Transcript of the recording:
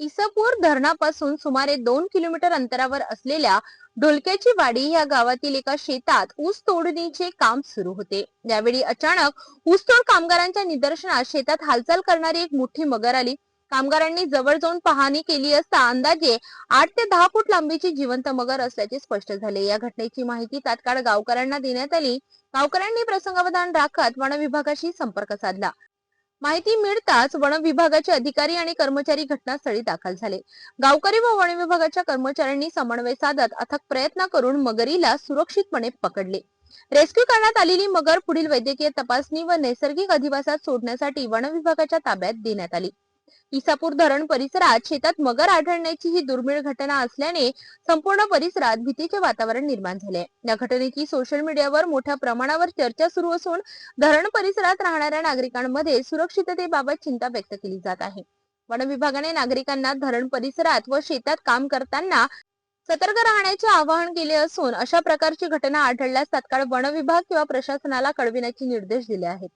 इसापूर धरणापासून सुमारे दोन किलोमीटर अंतरावर असलेल्या ढोलक्याची वाडी या गावातील एका शेतात ऊस तोडणीचे काम सुरू होते. यावेळी अचानक ऊसतोड कामगारांच्या निदर्शनात शेतात हालचाल करणारी एक मोठी मगर आली. कामगारांनी जवळ जाऊन पाहणी केली असता अंदाजे आठ ते दहा फूट लांबीची जिवंत मगर असल्याचे स्पष्ट झाले. या घटनेची माहिती तात्काळ गावकऱ्यांना देण्यात आली. गावकऱ्यांनी प्रसंगावधान राखत वन विभागाशी संपर्क साधला. माहिती मिळताच वन विभागाचे अधिकारी आणि कर्मचारी घटनास्थळी दाखल झाले. गावकरी व वन विभागाच्या कर्मचाऱ्यांनी समन्वय साधत अथक प्रयत्न करून मगरीला सुरक्षितपणे पकडले. रेस्क्यू करण्यात आलेली मगर पुढील वैद्यकीय तपासणी व नैसर्गिक अधिवासात सोडण्यासाठी वन विभागाच्या ताब्यात देण्यात आली. इसापूर धरण परिसरात शेतात मगर आढळण्याची ही दुर्मिळ घटना असल्याने संपूर्ण परिसरात भीतीचे वातावरण निर्माण झाले. या घटनेची सोशल मीडियावर मोठ्या प्रमाणावर चर्चा सुरू असून धरण परिसरात राहणाऱ्या नागरिकांमध्ये सुरक्षिततेबाबत चिंता व्यक्त केली जात आहे. वन विभागाने नागरिकांना धरण परिसरात व शेतात काम करताना सतर्क राहण्याचे आवाहन केले असून अशा प्रकारची घटना आढळल्यास तात्काळ वन विभाग किंवा प्रशासनाला कळविण्याचे निर्देश दिले आहेत.